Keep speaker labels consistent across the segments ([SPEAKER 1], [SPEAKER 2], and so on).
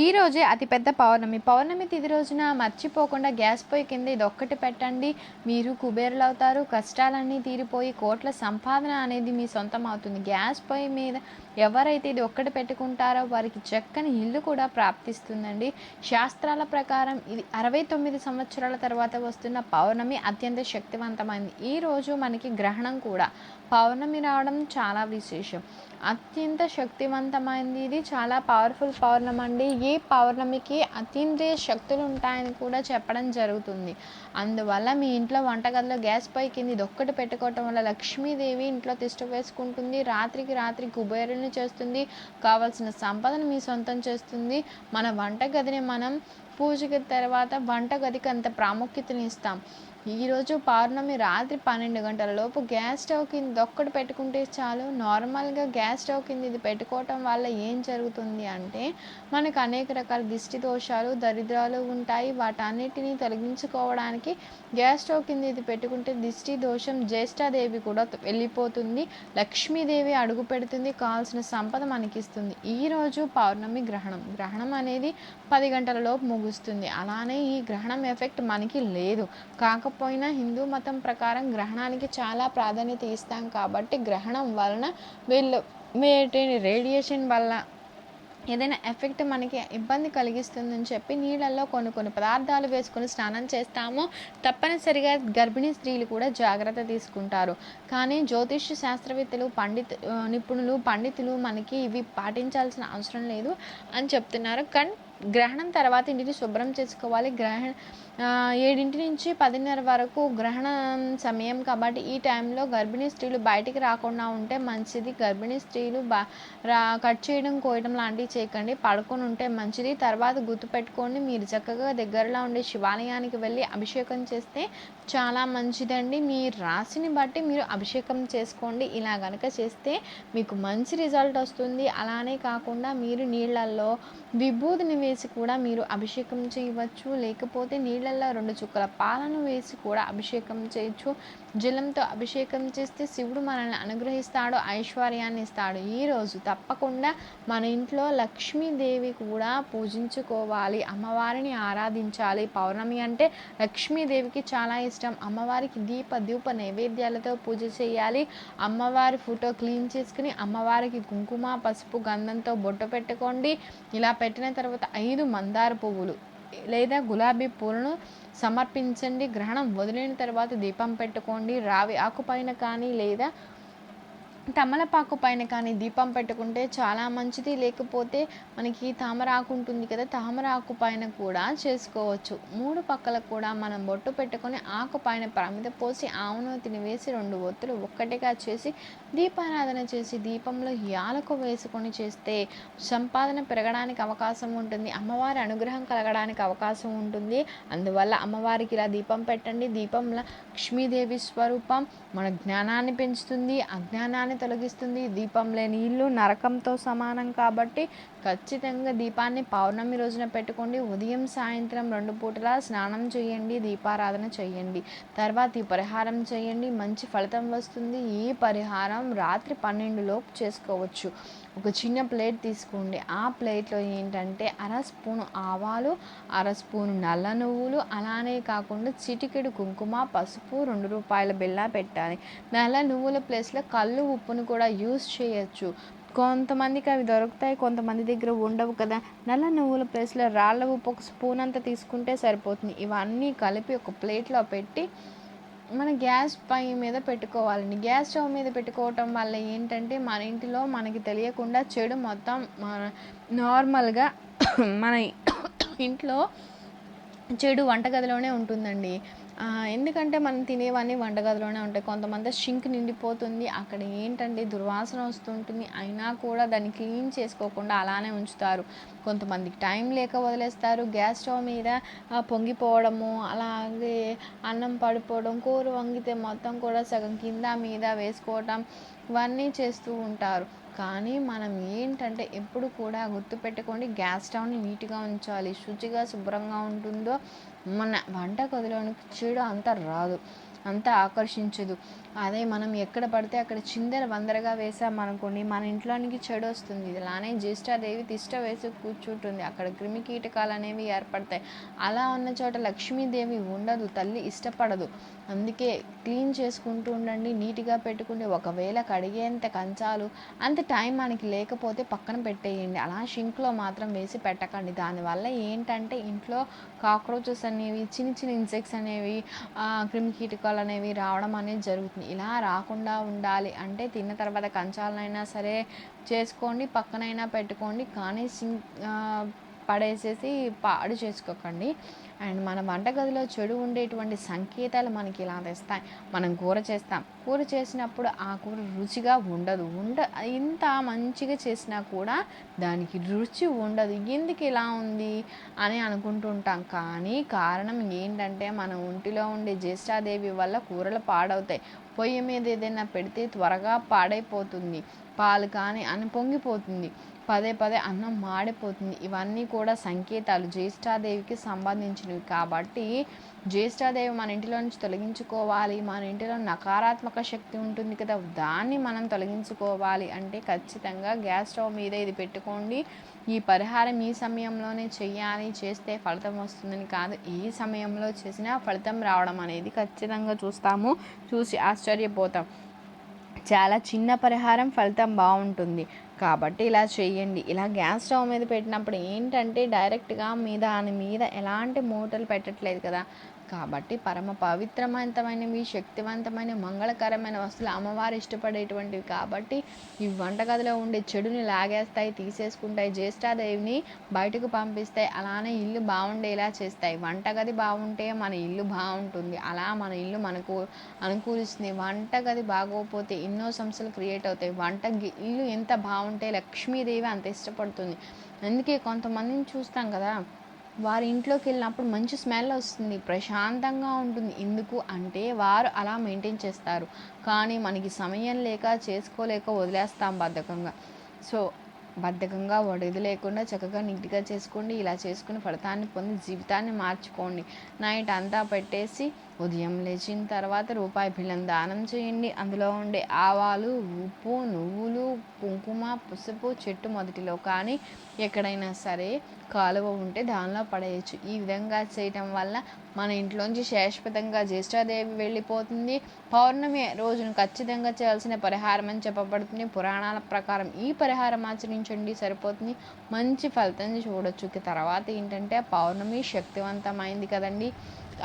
[SPEAKER 1] ఈ రోజే అతిపెద్ద పౌర్ణమి. పౌర్ణమి తిది రోజున మర్చిపోకుండా గ్యాస్ పొయ్యి కింద ఇది ఒక్కటి పెట్టండి. మీరు కుబేరులు అవుతారు కష్టాలన్నీ తీరిపోయి కోట్ల సంపాదన అనేది మీ సొంతం అవుతుంది. గ్యాస్ పొయ్యి మీద ఎవరైతే ఇది ఒక్కటి పెట్టుకుంటారో వారికి చక్కని ఇల్లు కూడా ప్రాప్తిస్తుందండి. శాస్త్రాల ప్రకారం ఇది అరవై తొమ్మిది సంవత్సరాల తర్వాత వస్తున్న పౌర్ణమి అత్యంత శక్తివంతమైంది. ఈ రోజు మనకి గ్రహణం కూడా. పౌర్ణమి రావడం చాలా విశేషం. అత్యంత శక్తివంతమైనది ఇది చాలా పవర్ఫుల్ పౌర్ణమి అండి. ఈ పౌర్ణమికి అతీంద్రియ శక్తులు ఉంటాయని కూడా చెప్పడం జరుగుతుంది. అందువల్ల మీ ఇంట్లో వంటగదిలో గ్యాస్ పై కింద ఇది ఒక్కటి పెట్టుకోవటం వల్ల లక్ష్మీదేవి ఇంట్లో తిష్ట వేసుకుంటుంది. రాత్రికి రాత్రి కుబేరుని చేస్తుంది. కావాల్సిన సంపదను మీ సొంతం చేస్తుంది. మన వంటగదిని మనం పూజకి తర్వాత వంటగదికి అంత ప్రాముఖ్యతని ఇస్తాం. ఈరోజు పౌర్ణమి రాత్రి పన్నెండు గంటల లోపు గ్యాస్ స్టవ్ కింద ఒక్కటి పెట్టుకుంటే చాలు. నార్మల్గా గ్యాస్ స్టవ్ కింద ఇది పెట్టుకోవటం వల్ల ఏం జరుగుతుంది అంటే మనకు అనేక రకాల దిష్టి దోషాలు దరిద్రాలు ఉంటాయి. వాటన్నిటిని తొలగించుకోవడానికి గ్యాస్ స్టవ్ కింద ఇది పెట్టుకుంటే దిష్టి దోషం జ్యేష్ఠాదేవి కూడా వెళ్ళిపోతుంది. లక్ష్మీదేవి అడుగు పెడుతుంది. కావాల్సిన సంపద మనకిస్తుంది. ఈరోజు పౌర్ణమి గ్రహణం. గ్రహణం అనేది పది గంటల లోపు ముగుస్తుంది. అలానే ఈ గ్రహణం ఎఫెక్ట్ మనకి లేదు. కాకపోతే లేకపోయినా హిందూ మతం ప్రకారం గ్రహణానికి చాలా ప్రాధాన్యత ఇస్తాం కాబట్టి గ్రహణం వలన వీళ్ళు వీటి రేడియేషన్ వల్ల ఏదైనా ఎఫెక్ట్ మనకి ఇబ్బంది కలిగిస్తుందని చెప్పి నీళ్ళల్లో కొన్ని కొన్ని పదార్థాలు వేసుకొని స్నానం చేస్తాము తప్పనిసరిగా గర్భిణీ స్త్రీలు కూడా జాగ్రత్త తీసుకుంటారు. కానీ జ్యోతిష్య శాస్త్రవేత్తలు పండిత్ నిపుణులు పండితులు మనకి ఇవి పాటించాల్సిన అవసరం లేదు అని చెప్తున్నారు. కానీ గ్రహణం తర్వాత ఇంటిని శుభ్రం చేసుకోవాలి. గ్రహణ ఏడింటి నుంచి పదిన్నర వరకు గ్రహణ సమయం కాబట్టి ఈ టైంలో గర్భిణీ స్త్రీలు బయటికి రాకుండా ఉంటే మంచిది. గర్భిణీ స్త్రీలు బా రా కట్ చేయడం కోయడం లాంటివి చేయకండి. పడుకొని ఉంటే మంచిది. తర్వాత గుర్తుపెట్టుకోండి మీరు చక్కగా దగ్గరలో ఉండే శివాలయానికి వెళ్ళి అభిషేకం చేస్తే చాలా మంచిదండి. మీ రాశిని బట్టి మీరు అభిషేకం చేసుకోండి. ఇలా కనుక చేస్తే మీకు మంచి రిజల్ట్ వస్తుంది. అలానే కాకుండా మీరు నీళ్ళల్లో విభూతిని వేసి కూడా మీరు అభిషేకం చేయవచ్చు. లేకపోతే నీళ్ళు నీళ్ళల్లో రెండు చుక్కల పాలను వేసి కూడా అభిషేకం చేయొచ్చు. జలంతో అభిషేకం చేస్తే శివుడు మనల్ని అనుగ్రహిస్తాడు ఐశ్వర్యాన్ని ఇస్తాడు. ఈరోజు తప్పకుండా మన ఇంట్లో లక్ష్మీదేవి కూడా పూజించుకోవాలి. అమ్మవారిని ఆరాధించాలి. పౌర్ణమి అంటే లక్ష్మీదేవికి చాలా ఇష్టం. అమ్మవారికి దీప దీప నైవేద్యాలతో పూజ చేయాలి. అమ్మవారి ఫోటో క్లీన్ చేసుకుని అమ్మవారికి కుంకుమ పసుపు గంధంతో బొట్టు పెట్టుకోండి. ఇలా పెట్టిన తర్వాత ఐదు మందార పువ్వులు. లేదా గులాబీ పూలను సమర్పించండి గ్రహణం వదిలిన తర్వాత దీపం పెట్టుకోండి రావి ఆకుపైన కానీ లేదా తమలపాకు పైన కానీ దీపం పెట్టుకుంటే చాలా మంచిది. లేకపోతే మనకి తామరాకు ఉంటుంది కదా తామరాకు పైన కూడా చేసుకోవచ్చు. మూడు పక్కల కూడా మనం బొట్టు పెట్టుకొని ఆకు పైన ప్రమిద పోసి ఆవునూతిని వేసి రెండు ఒత్తులు ఒక్కటిగా చేసి దీపారాధన చేసి దీపంలో యాలకు వేసుకొని చేస్తే సంపాదన పెరగడానికి అవకాశం ఉంటుంది. అమ్మవారి అనుగ్రహం కలగడానికి అవకాశం ఉంటుంది. అందువల్ల అమ్మవారికి ఇలా దీపం పెట్టండి. దీపంలో లక్ష్మీదేవి స్వరూపం మన జ్ఞానాన్ని పెంచుతుంది. అజ్ఞానాన్ని తొలగిస్తుంది దీపం లేని ఇల్లు నరకంతో సమానం కాబట్టి ఖచ్చితంగా దీపాన్ని పౌర్ణమి రోజున పెట్టుకోండి. ఉదయం సాయంత్రం రెండు పూటలా స్నానం చేయండి దీపారాధన చేయండి. తర్వాత ఈ పరిహారం చేయండి. మంచి ఫలితం వస్తుంది. ఈ పరిహారం రాత్రి పన్నెండు లోపు చేసుకోవచ్చు. ఒక చిన్న ప్లేట్ తీసుకోండి. ఆ ప్లేట్లో ఏంటంటే అర స్పూను ఆవాలు అర స్పూను నల్ల నువ్వులు అలానే కాకుండా చిటికెడు కుంకుమ పసుపు రెండు రూపాయల బిళ్ళ పెట్టాలి. నల్ల నువ్వుల ప్లేస్లో కళ్ళు ఉప్పును కూడా యూస్ చేయొచ్చు. కొంతమందికి అవి దొరుకుతాయి కొంతమంది దగ్గర ఉండవు కదా. నల్ల నువ్వుల ప్లేస్లో రాళ్ళ ఉప్పు ఒక స్పూన్ అంతా తీసుకుంటే సరిపోతుంది. ఇవన్నీ కలిపి ఒక ప్లేట్లో పెట్టి మన గ్యాస్ పై మీద పెట్టుకోవాలండి. గ్యాస్ స్టవ్ మీద పెట్టుకోవటం వల్ల ఏంటంటే మన ఇంటిలో మనకి తెలియకుండా చెడు మొత్తం మన నార్మల్గా మన ఇంట్లో చెడు వంటగదిలోనే ఉంటుందండి. ఎందుకంటే మనం తినేవన్నీ వంటగదిలోనే ఉంటాయి. కొంతమంది షింక్ నిండిపోతుంది. అక్కడ ఏంటంటే దుర్వాసన వస్తుంటుంది. అయినా కూడా దాన్ని క్లీన్ చేసుకోకుండా అలానే ఉంచుతారు. కొంతమందికి టైం లేక వదిలేస్తారు. గ్యాస్ స్టవ్ మీద పొంగిపోవడము అలాగే అన్నం పడిపోవడం కూర వంగితే మొత్తం కూడా సగం కింద మీద వేసుకోవటం ఇవన్నీ చేస్తూ ఉంటారు. కానీ మనం ఏంటంటే ఎప్పుడు కూడా గుర్తుపెట్టుకోండి గ్యాస్ స్టవ్ని నీట్గా ఉంచాలి శుచిగా శుభ్రంగా ఉంటుందో మన వంట గదిలోనికి చీడ అంత రాదు అంత ఆకర్షించదు. అదే మనం ఎక్కడ పడితే అక్కడ చిందర వందరగా వేసామనుకోండి మన ఇంట్లోనికి చెడు వస్తుంది ఇలానే జ్యేష్ఠాదేవి తిష్ట వేసి కూర్చుంటుంది. అక్కడ క్రిమి కీటకాలు అనేవి ఏర్పడతాయి. అలా ఉన్న చోట లక్ష్మీదేవి ఉండదు తల్లి ఇష్టపడదు. అందుకే క్లీన్ చేసుకుంటూ ఉండండి నీట్గా పెట్టుకుంటే ఒకవేళ కడిగేంత కంచాలు అంత టైం మనకి లేకపోతే పక్కన పెట్టేయండి. అలా షింక్లో మాత్రం వేసి పెట్టకండి. దానివల్ల ఏంటంటే ఇంట్లో కాక్రోచెస్ అనేవి చిన్న చిన్న ఇన్సెక్ట్స్ అనేవి క్రిమి క్రిమికీటకాలు అనేవి రావడం అనేది జరుగుతుంది. ఇలా రాకుండా ఉండాలి. అంటే తిన్న తర్వాత కంచాలనైనా సరే చేసుకోండి పక్కనైనా పెట్టుకోండి. కానీ సింక్ పడేసేసి పాడు చేసుకోకండి. అండ్ మన వంటగదిలో చెడు ఉండేటువంటి సంకేతాలు మనకి ఇలా తెస్తాయి. మనం కూర చేస్తాం. కూర చేసినప్పుడు ఆ కూర రుచిగా ఉండదు. ఉండ ఇంత మంచిగా చేసినా కూడా దానికి రుచి ఉండదు. ఎందుకు ఇలా ఉంది అని అనుకుంటుంటాం కానీ కారణం ఏంటంటే మన ఒంటిలో ఉండే జ్యేష్ఠాదేవి వల్ల కూరలు పాడవుతాయి. పొయ్యి మీద ఏదైనా పెడితే త్వరగా పాడైపోతుంది. పాలు కానీ అని పొంగిపోతుంది. పదే పదే అన్నం మాడిపోతుంది. ఇవన్నీ కూడా సంకేతాలు. జ్యేష్ఠాదేవికి సంబంధించినవి. కాబట్టి జ్యేష్ఠాదేవి మన ఇంటిలో నుంచి తొలగించుకోవాలి. మన ఇంటిలో నకారాత్మక శక్తి ఉంటుంది కదా. దాన్ని మనం తొలగించుకోవాలి అంటే ఖచ్చితంగా గ్యాస్ స్టవ్ మీద ఇది పెట్టుకోండి. ఈ పరిహారం ఈ సమయంలోనే చేయాలి చేస్తే ఫలితం వస్తుందని కాదు. ఏ సమయంలో చేసినా ఫలితం రావడం అనేది ఖచ్చితంగా చూస్తాము. చూసి ఆశ్చర్యపోతాం. చాలా చిన్న పరిహారం ఫలితం బాగుంటుంది. కాబట్టి ఇలా చేయండి ఇలా గ్యాస్ స్టవ్ మీద పెట్టినప్పుడు ఏంటంటే డైరెక్ట్గా మీ దాని మీద ఎలాంటి మూటలు పెట్టట్లేదు కదా. కాబట్టి పరమ పవిత్రవంతమైనవి శక్తివంతమైన మంగళకరమైన వస్తువులు అమ్మవారు ఇష్టపడేటువంటివి కాబట్టి ఈ వంటగదిలో ఉండే చెడుని లాగేస్తాయి తీసేసుకుంటాయి జ్యేష్ఠాదేవిని బయటకు పంపిస్తాయి. అలానే ఇల్లు బాగుండేలా చేస్తాయి. వంటగది బాగుంటే మన ఇల్లు బాగుంటుంది. అలా మన ఇల్లు మనకు అనుకూలిస్తుంది. వంటగది బాగోకపోతే ఎన్నో సమస్యలు క్రియేట్ అవుతాయి. వంట ఇల్లు ఎంత బాగుంటే లక్ష్మీదేవి అంత ఇష్టపడుతుంది. అందుకే కొంతమందిని చూస్తాం కదా వారి ఇంట్లోకి వెళ్ళినప్పుడు మంచి స్మెల్ వస్తుంది ప్రశాంతంగా ఉంటుంది. ఎందుకు అంటే వారు అలా మెయింటైన్ చేస్తారు. కానీ మనకి సమయం లేక చేసుకోలేక వదిలేస్తాం బద్ధకంగా. సో బద్ధకంగా వడది లేకుండా చక్కగా నీట్గా చేసుకోండి. ఇలా చేసుకుని ఫలితాన్ని పొంది జీవితాన్ని మార్చుకోండి. నైట్ అంతా పెట్టేసి ఉదయం లేచిన తర్వాత రూపాయి బిల్లం దానం చేయండి. అందులో ఉండే ఆవాలు ఉప్పు నువ్వులు కుంకుమ పసుపు చెట్టు మొదటిలో కానీ ఎక్కడైనా సరే కాలువ ఉంటే దానిలో పడేయచ్చు. ఈ విధంగా చేయటం వల్ల మన ఇంట్లోంచి శాశ్వతంగా జ్యేష్ఠాదేవి వెళ్ళిపోతుంది. పౌర్ణమి రోజున ఖచ్చితంగా చేయాల్సిన పరిహారం అని చెప్పబడుతుంది. పురాణాల ప్రకారం ఈ పరిహారం ఆచరించండి సరిపోతుంది. మంచి ఫలితం చూడొచ్చు. తర్వాత ఏంటంటే పౌర్ణమి శక్తివంతమైంది కదండి.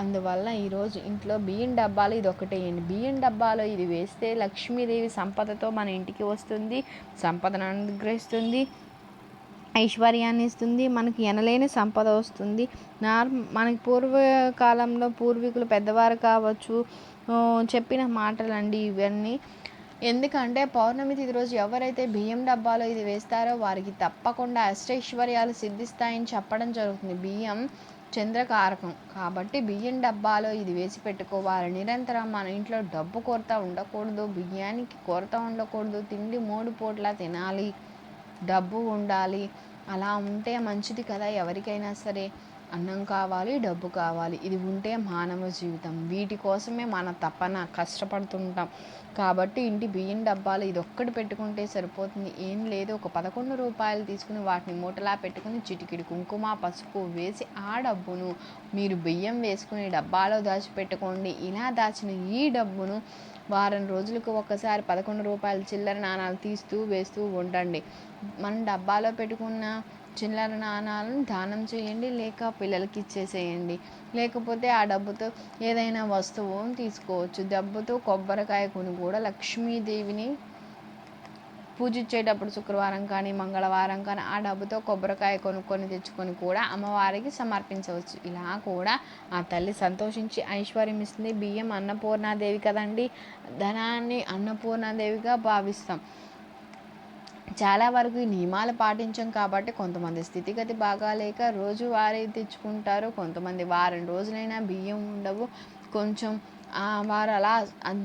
[SPEAKER 1] అందువల్ల ఈరోజు ఇంట్లో బియ్యం డబ్బాలు ఇది ఒకటేయండి బియ్యం డబ్బాలో ఇది వేస్తే లక్ష్మీదేవి సంపదతో మన ఇంటికి వస్తుంది సంపదను అనుగ్రహిస్తుంది ఐశ్వర్యాన్ని ఇస్తుంది మనకి ఎనలేని సంపద వస్తుంది. నార్ మనకి పూర్వకాలంలో పూర్వీకులు పెద్దవారు కావచ్చు చెప్పిన మాటలండి ఇవన్నీ. ఎందుకంటే పౌర్ణమి తిథి రోజు ఎవరైతే బియ్యం డబ్బాలో ఇది వేస్తారో వారికి తప్పకుండా అష్టైశ్వర్యాలు సిద్ధిస్తాయని చెప్పడం జరుగుతుంది. బియ్యం చంద్రకారకం. కాబట్టి బియ్యం డబ్బాలో ఇది వేసి పెట్టుకోవాలి. నిరంతరం మన ఇంట్లో డబ్బు కొరత ఉండకూడదు బియ్యానికి కొరత ఉండకూడదు తిండి మూడు పూట్ల తినాలి డబ్బు ఉండాలి. అలా ఉంటే మంచిది కదా ఎవరికైనా సరే. అన్నం కావాలి డబ్బు కావాలి. ఇది ఉంటే మానవ జీవితం. వీటి కోసమే మన తపన కష్టపడుతుంటాం. కాబట్టి ఇంటి బియ్యం డబ్బాలు ఇది ఒక్కటి పెట్టుకుంటే సరిపోతుంది. ఏం లేదు ఒక పదకొండు రూపాయలు తీసుకుని వాటిని మూటలా పెట్టుకుని చిటికిడి కుంకుమ పసుపు వేసి ఆ డబ్బును మీరు బియ్యం వేసుకుని డబ్బాలో దాచిపెట్టుకోండి. ఇలా దాచిన ఈ డబ్బును వారం రోజులకు ఒకసారి పదకొండు రూపాయల చిల్లర నాణాలు తీస్తూ వేస్తూ ఉండండి. మనం డబ్బాలో పెట్టుకున్న చిల్లర నాణాలను దానం చేయండి లేక పిల్లలకి ఇచ్చేసేయండి. లేకపోతే ఆ డబ్బుతో ఏదైనా వస్తువు తీసుకోవచ్చు. డబ్బుతో కొబ్బరికాయ కొని కూడా లక్ష్మీదేవిని పూజించేటప్పుడు శుక్రవారం కానీ మంగళవారం కానీ ఆ డబ్బుతో కొబ్బరికాయ కొనుక్కొని తెచ్చుకొని కూడా అమ్మవారికి సమర్పించవచ్చు. ఇలా కూడా ఆ తల్లి సంతోషించి ఐశ్వర్యం ఇస్తుంది బియ్యం అన్నపూర్ణాదేవి కదండి. ధనాన్ని అన్నపూర్ణాదేవిగా భావిస్తాం. చాలా వరకు ఈ నియమాలు పాటించాం కాబట్టి కొంతమంది స్థితిగతి బాగాలేక రోజువారీ తెచ్చుకుంటారు కొంతమంది వారం రోజులైనా బియ్యం ఉండవు. కొంచెం వారు అలా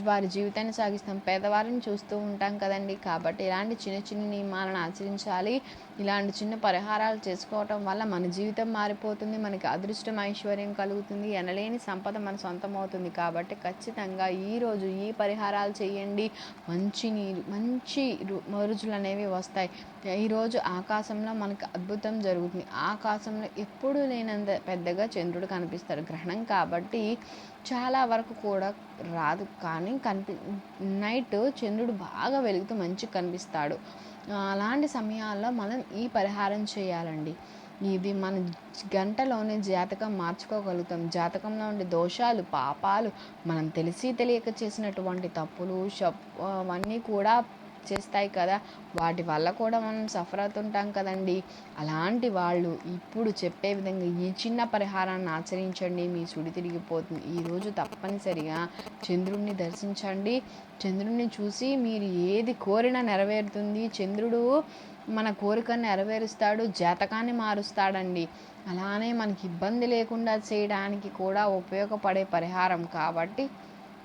[SPEAKER 1] వారి జీవితాన్ని సాగిస్తాం. పేదవారిని చూస్తూ ఉంటాం కదండి. కాబట్టి ఇలాంటి చిన్న చిన్న నియమాలను ఆచరించాలి. ఇలాంటి చిన్న పరిహారాలు చేసుకోవటం వల్ల మన జీవితం మారిపోతుంది. మనకి అదృష్టం ఐశ్వర్యం కలుగుతుంది. ఎనలేని సంపద మన సొంతం అవుతుంది. కాబట్టి ఖచ్చితంగా ఈరోజు ఈ పరిహారాలు చేయండి. మంచి నీరు మంచి మరుజులు అనేవి వస్తాయి. ఈరోజు ఆకాశంలో మనకు అద్భుతం జరుగుతుంది. ఆకాశంలో ఎప్పుడూ లేనంత పెద్దగా చంద్రుడు కనిపిస్తాడు. గ్రహణం కాబట్టి చాలా వరకు కూడా కూడా రాదు. కానీ కనిపి నైట్ చంద్రుడు బాగా వెలుగుతూ మంచిగా కనిపిస్తాడు. అలాంటి సమయాల్లో మనం ఈ పరిహారం చేయాలండి. ఇది మన గంటలోనే జాతకం మార్చుకోగలుగుతాం. జాతకంలో ఉండే దోషాలు పాపాలు మనం తెలిసి తెలియక చేసినటువంటి తప్పులు షప్ అవన్నీ కూడా చేస్తాయి కదా. వాటి వల్ల కూడా మనం సఫర్ అవుతుంటాం కదండి. అలాంటి వాళ్ళు ఇప్పుడు చెప్పే విధంగా ఈ చిన్న పరిహారాన్ని ఆచరించండి మీ సుడి తిరిగిపోతుంది. ఈరోజు తప్పనిసరిగా చంద్రుడిని దర్శించండి. చంద్రుడిని చూసి మీరు ఏది కోరినా నెరవేరుతుంది. చంద్రుడు మన కోరికను నెరవేరుస్తాడు జాతకాన్ని మారుస్తాడండి. అలానే మనకి ఇబ్బంది లేకుండా చేయడానికి కూడా ఉపయోగపడే పరిహారం కాబట్టి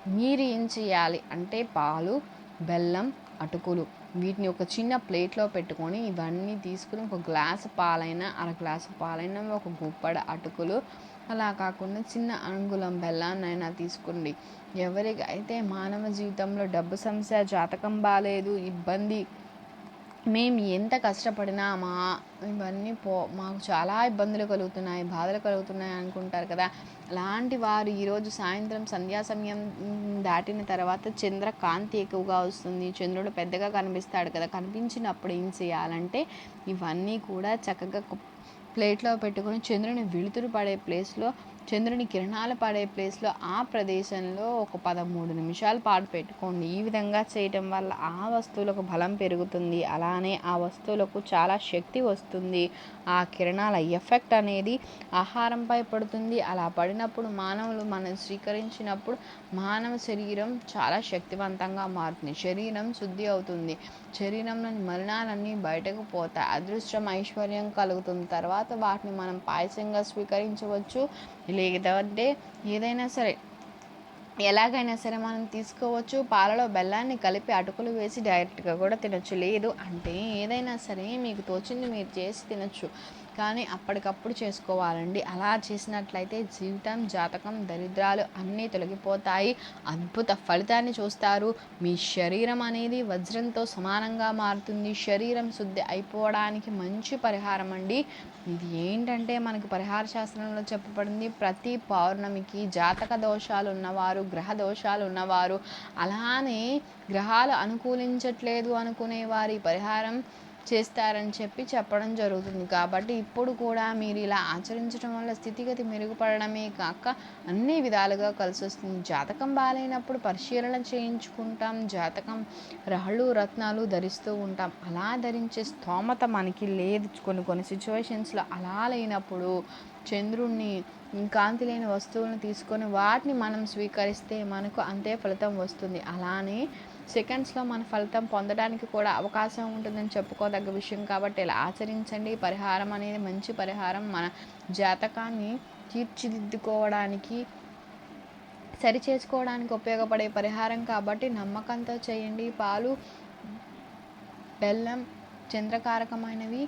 [SPEAKER 1] మీరు ఏం చేయాలి అంటే పాలు బెల్లం అటుకులు. వీటిని ఒక చిన్న ప్లేట్లో పెట్టుకొని ఇవన్నీ తీసుకుని ఒక గ్లాసు పాలైనా అర గ్లాసు పాలైనా ఒక గుప్పడ అటుకులు అలా కాకుండా చిన్న అంగుళం బెల్లాన్నైనా తీసుకోండి. ఎవరికైతే మానవ జీవితంలో డబ్బు సమస్య జాతకం బాగాలేదు ఇబ్బంది మేము ఎంత కష్టపడినా మా ఇవన్నీ పో మాకు చాలా ఇబ్బందులు కలుగుతున్నాయి బాధలు కలుగుతున్నాయి అనుకుంటారు కదా. అలాంటి వారు ఈరోజు సాయంత్రం సంధ్యా సమయం దాటిన తర్వాత చంద్ర కాంతి ఎక్కువగా వస్తుంది. చంద్రుడు పెద్దగా కనిపిస్తాడు కదా. కనిపించినప్పుడు ఏం చేయాలంటే ఇవన్నీ కూడా చక్కగా ప్లేట్లో పెట్టుకొని చంద్రుని వెలుతురు పడే ప్లేస్లో చంద్రుని కిరణాలు పడే ప్లేస్లో ఆ ప్రదేశంలో ఒక పదమూడు నిమిషాల పాటు పెట్టుకోండి. ఈ విధంగా చేయటం వల్ల ఆ వస్తువులకు బలం పెరుగుతుంది. అలానే ఆ వస్తువులకు చాలా శక్తి వస్తుంది. ఆ కిరణాల ఎఫెక్ట్ అనేది ఆహారంపై పడుతుంది. అలా పడినప్పుడు మానవులు మనం స్వీకరించినప్పుడు మానవ శరీరం చాలా శక్తివంతంగా మారుతుంది. శరీరం శుద్ధి అవుతుంది. శరీరంలోని మలినాలన్నీ బయటకు పోతాయి. అదృష్టం ఐశ్వర్యం కలుగుతుంది. తర్వాత వాటిని మనం పాయసంగా స్వీకరించవచ్చు. లేదంటే ఏదైనా సరే ఎలాగైనా సరే మనం తీసుకోవచ్చు. పాలలో బెల్లాన్ని కలిపి అటుకులు వేసి డైరెక్ట్గా కూడా తినొచ్చు. లేదు అంటే ఏదైనా సరే మీకు తోచింది మీరు చేసి తినొచ్చు. కానీ అప్పటికప్పుడు చేసుకోవాలండి. అలా చేసినట్లయితే జీవితం జాతకం దరిద్రాలు అన్నీ తొలగిపోతాయి. అద్భుత ఫలితాన్ని చూస్తారు. మీ శరీరం అనేది వజ్రంతో సమానంగా మారుతుంది. శరీరం శుద్ధి అయిపోవడానికి మంచి పరిహారం అండి. ఇది ఏంటంటే మనకు పరిహార శాస్త్రంలో చెప్పబడింది ప్రతి పౌర్ణమికి జాతక దోషాలు ఉన్నవారు గ్రహ దోషాలు ఉన్నవారు అలానే గ్రహాలు అనుకూలించట్లేదు అనుకునే వారి పరిహారం చేస్తారని చెప్పి చెప్పడం జరుగుతుంది. కాబట్టి ఇప్పుడు కూడా మీరు ఇలా ఆచరించడం వల్ల స్థితిగతి మెరుగుపడడమే కాక అన్ని విధాలుగా కలిసి వస్తుంది జాతకం బాగాలేనప్పుడు పరిశీలన చేయించుకుంటాం. జాతకం రాళ్ళు రత్నాలు ధరిస్తూ ఉంటాం. అలా ధరించే స్తోమత మనకి లేదు. కొన్ని కొన్ని సిచ్యువేషన్స్లో అలా లేనప్పుడు చంద్రుణ్ణి కాంతి లేని వస్తువులను తీసుకొని వాటిని మనం స్వీకరిస్తే మనకు అంతే ఫలితం వస్తుంది. అలానే సెకండ్స్లో మన ఫలితం పొందడానికి కూడా అవకాశం ఉంటుందని చెప్పుకోదగ్గ విషయం కాబట్టి ఇలా ఆచరించండి. పరిహారం అనేది మంచి పరిహారం. మన జాతకాన్ని తీర్చిదిద్దుకోవడానికి సరి చేసుకోవడానికి ఉపయోగపడే పరిహారం కాబట్టి నమ్మకంతో చేయండి. పాలు బెల్లం చంద్రకారకమైనవి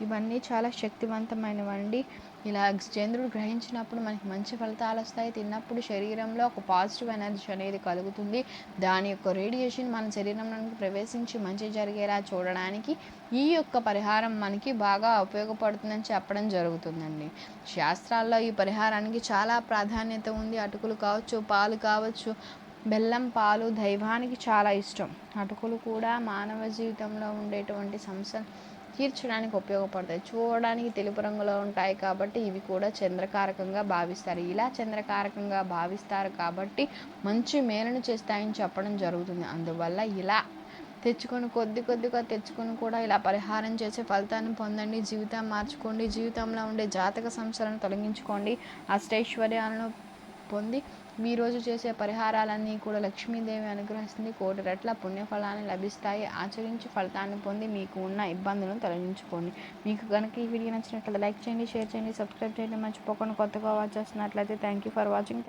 [SPEAKER 1] ఇవన్నీ చాలా శక్తివంతమైనవండి. ఇలా చంద్రుడు గ్రహించినప్పుడు మనకి మంచి ఫలితాలు వస్తాయి. తిన్నప్పుడు శరీరంలో ఒక పాజిటివ్ ఎనర్జీ అనేది కలుగుతుంది. దాని యొక్క రేడియేషన్ మన శరీరంలోకి ప్రవేశించి మంచి జరిగేలా చూడడానికి ఈ యొక్క పరిహారం మనకి బాగా ఉపయోగపడుతుందని చెప్పడం జరుగుతుందండి. శాస్త్రాల్లో ఈ పరిహారానికి చాలా ప్రాధాన్యత ఉంది. అటుకులు కావచ్చు పాలు కావచ్చు బెల్లం పాలు దైవానికి చాలా ఇష్టం. అటుకులు కూడా మానవ జీవితంలో ఉండేటువంటి సమస్య తీర్చడానికి ఉపయోగపడతాయి. చూడడానికి తెలుపు రంగులో ఉంటాయి కాబట్టి ఇవి కూడా చంద్రకారకంగా భావిస్తారు. ఇలా చంద్రకారకంగా భావిస్తారు కాబట్టి మంచి మేలును చేస్తాయని చెప్పడం జరుగుతుంది. అందువల్ల ఇలా తెచ్చుకొని కొద్ది కొద్దిగా తెచ్చుకొని కూడా ఇలా పరిహారం చేసే ఫలితాన్ని పొందండి. జీవితం మార్చుకోండి. జీవితంలో ఉండే జాతక సంస్థలను తొలగించుకోండి. అష్టైశ్వర్యాలను పొంది మీ రోజు చేసే పరిహారాలన్నీ కూడా లక్ష్మీదేవి అనుగ్రహిస్తుంది. కోటి రెట్ల పుణ్యఫలాన్ని లభిస్తాయి. ఆచరించి ఫలితాన్ని పొంది మీకు ఉన్న ఇబ్బందులను తొలగించుకోండి. మీకు కనుక ఈ వీడియో నచ్చినట్లయితే లైక్ చేయండి షేర్ చేయండి సబ్స్క్రైబ్ చేయండి. మర్చిపోకుండా కొత్తగా వాచ్ చేస్తున్నట్లయితే థ్యాంక్ యూ ఫర్ వాచింగ్